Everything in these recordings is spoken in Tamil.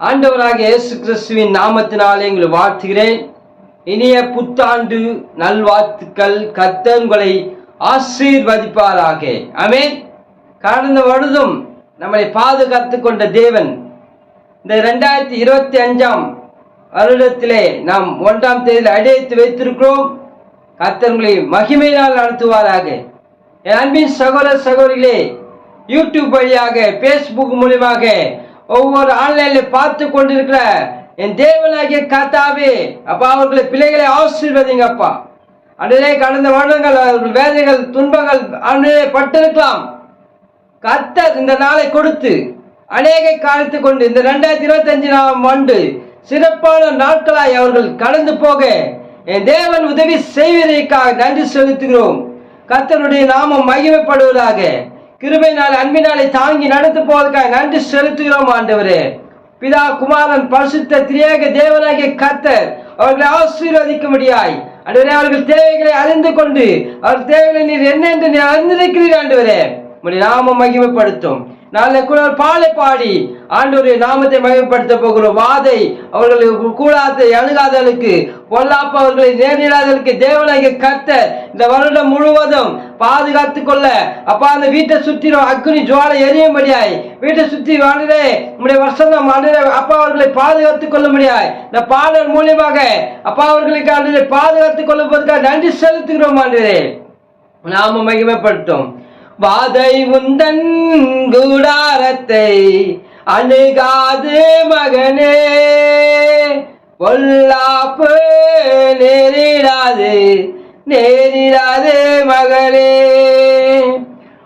ஆண்டவராக இயேசு கிறிஸ்துவின் நாமத்தினாலே எங்களை வாழ்த்துகிறேன். இனிய புத்தாண்டு நல்வாழ்த்துக்கள். கர்த்தர் உங்களை ஆசீர்வதிப்பாராக. அமேன் கடந்த வருடம் நம்மளை பாதுகாத்து கொண்ட தேவன் இந்த ரெண்டாயிரத்தி இருபத்தி அஞ்சாம் வருடத்திலே நாம் ஒன்றாம் தேதியில் அடைத்து வைத்திருக்கிறோம். கத்தன்களை மகிமையினால் நடத்துவாராக. என் அன்பின் சகோதர சகோதரிகளே யூடியூப் வழியாக ஃபேஸ்புக் மூலியமாக ஒவ்வொரு ஆன்லைன்ல பார்த்து கொண்டிருக்கிற என் தேவனாகிய காத்தாவே அப்பா அவர்களை பிள்ளைகளை ஆசீர்வதிங்க அப்பா கடந்த வருடங்கள் அவர்கள் வேதனைகள் துன்பங்கள் அன்றிலே பட்டிருக்கலாம். கர்த்தர் இந்த நாளை கொடுத்து அநேக காலத்து கொண்டு இந்த ரெண்டாயிரத்தி இருபத்தி நாம் ஆண்டு சிறப்பான நாட்களாய் அவர்கள் கடந்து போக என் தேவன் உதவி செய்வதற்காக நன்றி செலுத்துகிறோம். கர்த்தருடைய நாமம் மகிமைப்படுவதாக கிருபையினால் அன்பினாலே தாங்கி நடத்து போவதற்காக நன்றி செலுத்துகிறோம் ஆண்டவரே. பிதா குமாரன் பரிசுத்த திரியேக தேவனாகிய கத்தர் அவர்களை ஆசீர்வதிக்கும்படியாய். ஆண்டவரே அவர்கள் தேவைகளை அறிந்து கொண்டு அவர் தேவைகளை நீர் என்ன என்று அறிந்திருக்கிறீர் ஆண்டவரே. உம்முடைய நாம மகிமைப்படுத்தும். நாங்கள் கூட பாலை பாடி ஆண்டவருடைய நாமத்தை மகிமைப்படுத்த போகிறோம். வாதை அவர்களுக்கு கூடாத அணுகாதலுக்கு பொல்லாப்ப அவர்களை நேரிடாதலுக்கு தேவனாகிய கத்த இந்த வருடம் முழுவதும் பாதுகாத்து கொள்ள. அப்பா அந்த வீட்டை சுற்றிலும் அக்னி ஜுவாலை எரியும்படியாய் வீட்டை சுற்றி வாழ்ந்தே உங்களுடைய வசனம் ஆண்டவரே அப்பா அவர்களை பாதுகாத்து கொள்ள முடியாய் இந்த பாடல் மூலியமாக அப்பா அவர்களுக்கு ஆண்டவரை பாதுகாத்து கொள்ளுவதற்காக நன்றி செலுத்துகிறோம் ஆண்டவரே. நாம மகிமைப்படுத்தும். வாதை உந்தன் கூடாரத்தை அணுகாது மகனே. பொல்லாப்பு நேரிடாது நேரிடாது மகளே.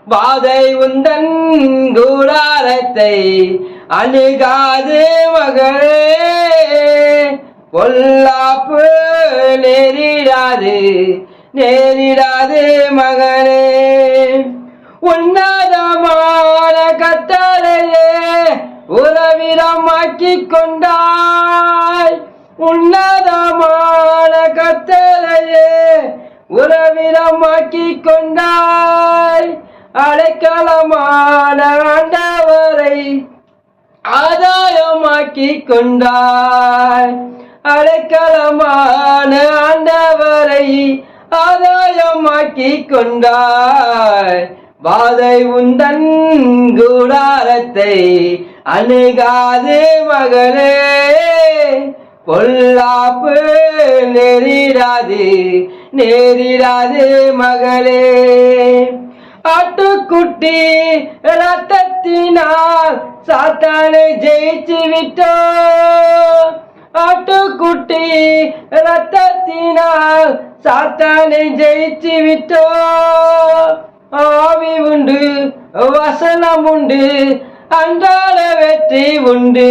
வாதை உந்தன் கூடாரத்தை அணுகாது மகளே. பொல்லாப்பு நேரிடாது நேரிடாது மகளே. உன்னதமான கட்டளையே உறவிடமாக்கி கொண்டாய். உன்னதமான கட்டளையே உறவிடமாக்கி கொண்டாய். அடைக்கலமான ஆண்டவரை ஆதாயமாக்கி கொண்டாய். அடைக்கலமான ஆண்டவரை ஆதாயமாக்கி கொண்டாய். வாதை உந்தன் கூடாரத்தை அணுகாது மகளே. பொல்லாப்பு நேரிடாது நேரிடாது மகளே. ஆட்டுக்குட்டி ரத்தத்தினால் சாத்தானை ஜெயிச்சு விட்டோ. ஆட்டுக்குட்டி ரத்தத்தினால் சாத்தானை ஜெயிச்சு விட்டோ. ஆவி உண்டு வசனம் உண்டு அன்றாட வெற்றி உண்டு.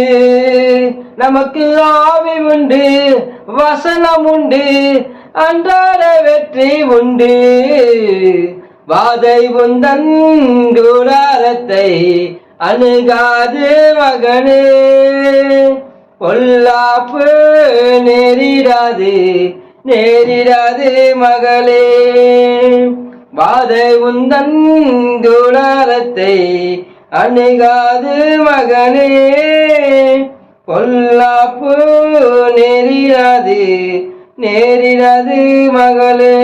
நமக்கு ஆவி உண்டு வசனம் உண்டு அன்றாட வெற்றி உண்டு. வாதை உந்தன் கூடாரத்தை அணுகாது மகனே. பொல்லாப்பு நேரிடாது நேரிடாது மகளே. வாதை உந்தன் கூடாரத்தை அணுகாது மகனே. பொல்லாப்பு நேரிடாது நேரிடாது மகளே.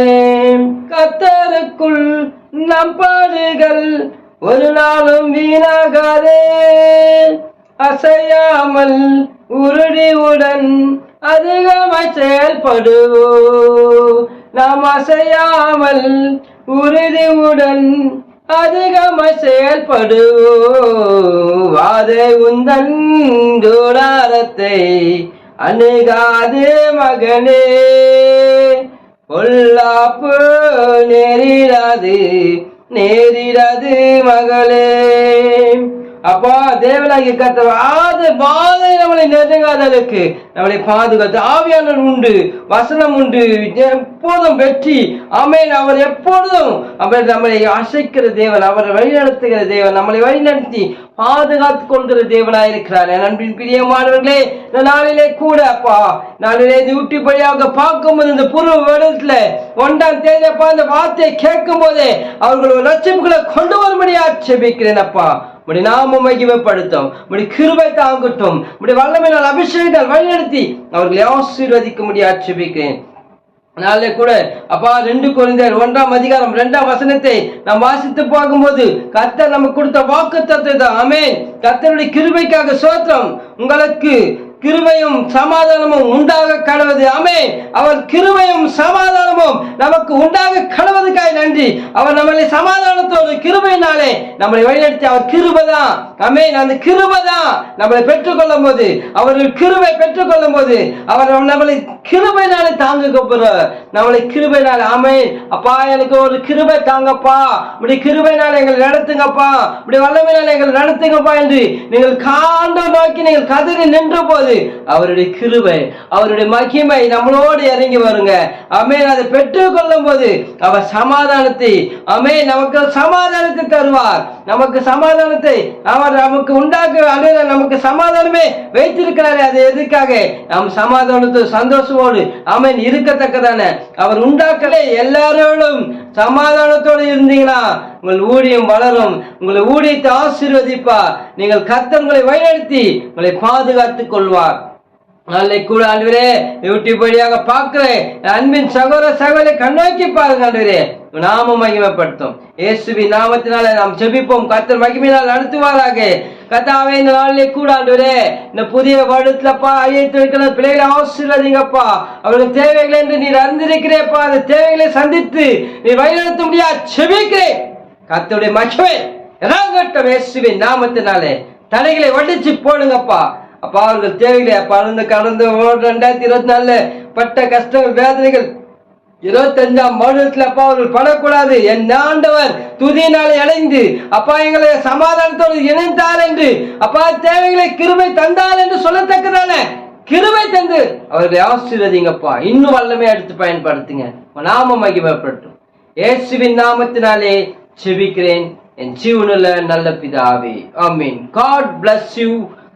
கத்தருக்குள் நம் பாடுகள் ஒரு நாளும் வீணாகாதே. அசையாமல் உருடிவுடன் அதிகமாய் செயல்படுவோ நாம் அசையாமல் உறுதியுடன் அதிகமாய் செயல்படுவோ வாதை உந்தன் கூடாரத்தை அணுகாது மகனே. பொல்லாப்பு நேரிடாது நேரிடாது மகளே. அப்பா தேவனாகிய கர்த்தர் ஆது பாதை நம்மளை நெருங்காதலுக்கு நம்மளை பாதுகாத்து ஆவியானவர் உண்டு வசனம் உண்டு எப்போதும் வெற்றி அமேன் அவர் எப்பொழுதும் அவர் நம்மளை அசைக்கிற தேவன் அவரை வழிநடத்துகிற தேவன் நம்மளை வழிநடத்தி பாதுகாத்து கொள்கிற தேவனாக இருக்கிறார். என் அன்பின் பிரியமானவர்களே இந்த நாளிலே கூட அப்பா நாளிலே இந்த யூடியூப் வழியாக பார்க்கும்போது இந்த பூர்வ வருடத்துல ஒன்றாம் தேதி அப்பா இந்த வார்த்தையை கேட்கும் போதே அவர்கள் ஒரு கொண்டு வரும்படியா செபிக்கிறேன் அப்பா. உடைய நாம மகிமைப்படுத்தும் உடைய கிருபை தாங்கட்டும். உடைய வல்லமையினால் அபிஷேகத்தால் வழிநடத்தி அவர்களை ஆசீர்வதிக்க முடிய ஆட்சேபிக்கிறேன். நாளை கூட அப்பா ரெண்டு குழந்தையர் ஒன்றாம் அதிகாரம் ரெண்டாம் வசனத்தை நாம் வாசித்து பார்க்கும்போது கத்தர் நமக்கு கொடுத்த வாக்கு தத்துவம் ஆமென். கத்தருடைய கிருபைக்காக சோத்திரம் உங்களுக்கு கிருபையும் சமாதானமும் உண்டாக கடவுது. ஆமே அவர் கிருபையும் சமாதானமும் நமக்கு உண்டாக கடவுதுக்காய் நன்றி. அவர் நம்மளை சமாதானத்தோடு கிருபையினாலே நம்மளை வழிநடத்தி அவர் கிருபதான். அமே அந்த கிருபதான் நம்மளை பெற்றுக்கொள்ளும் போது அவர்கள் கிருபை பெற்றுக்கொள்ளும் போது அவர் நம்மளை கிருபையினாலே தாங்க போறார் நம்மளை கிருபையினால அமே அப்பா எனக்கு ஒரு கிருபை தாங்கப்பா. இப்படி கிருபையினால எங்களை நடத்துங்கப்பா. இப்படி வல்லமையினால எங்களை நடத்துங்கப்பா என்று நீங்கள் காண்ட நோக்கி நீங்கள் கதறி நின்ற போது அவருடைய கிருபை அவருடைய மகிமை நம்மளோடு இறங்கி வருங்க. அமேன் அதை பெற்றுக்கொள்ளும் போது அவர் சமாதானத்தை அமே நமக்கு சமாதானத்தை தருவார். நமக்கு சமாதானத்தை அவர் நமக்கு உண்டாக்க அன்றைய நமக்கு சமாதானமே வைத்திருக்கிறாரே. அது எதுக்காக? நாம் சமாதானத்தை சந்தோஷமோடு அமேன் இருக்கத்தக்கதான. அவர் உண்டாக்கலே எல்லாரோடும் சமாதானத்தோடு இருந்தீங்கன்னா உங்கள் ஊழியம் வளரும். உங்களை ஊழியத்தை ஆசீர்வதிப்பார். நீங்கள் கர்த்தர் வழிநடத்தி உங்களை பாதுகாத்துக் கொள்வார். நாளை கூட ஆண்டவரே யூடியூப் வழியாக பார்க்கிறேன். அன்பின் சகோதர சகோதரி கண்ணோக்கி பாருங்க ஆண்டவரே. நாம மகிமைப்படுத்தும். இயேசுவி நாமத்தினால நாம் செபிப்போம் கத்தர் மகிமையினால் நடத்துவாராக. கத்தாவே இந்த நாளிலே கூட ஆண்டவரே இந்த புதிய வருடத்துலப்பா ஐயத்து இருக்கிற பிள்ளைகளை ஆசீர்வதிங்கப்பா. அவர்கள் தேவைகளை என்று நீர் அறிந்திருக்கிறேப்பா. அந்த தேவைகளை சந்தித்து நீ வழிநடத்த முடியாது செபிக்கிறேன் கத்தருடைய மகிமை இறங்கட்டும் இயேசுவின் நாமத்தினாலே. தலைகளை வடிச்சு போடுங்கப்பா. அப்பா அவர்கள் தேவையில்லை அப்பா அந்த கடந்த ரெண்டாயிரத்தி இருபத்தி நாலுல பட்ட கஷ்டங்கள் வேதனைகள். இருபத்தஞ்சாம் வருடத்துல அப்பா அவர்கள் படக்கூடாது. என் ஆண்டவர் துதியினால் இணைந்து அப்பா எங்களை சமாதானத்தோடு இணைந்தார் என்று அப்பா தேவைகளை கிருமை தந்தார் என்று சொல்லத்தக்கதான கிருமை தந்து அவர்களை ஆசீர்வதிங்கப்பா. இன்னும் வல்லமே எடுத்து பயன்படுத்துங்க. நாம மகிமைப்பட்டும் இயேசுவின் நாமத்தினாலே செபிக்கிறேன். என் ஜீவனில் நல்ல பிதாவே. மீன் காட் பிளஸ் யூ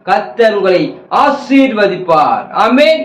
கத்தர் உங்களை ஆசீர்வதிப்பார். அமேன்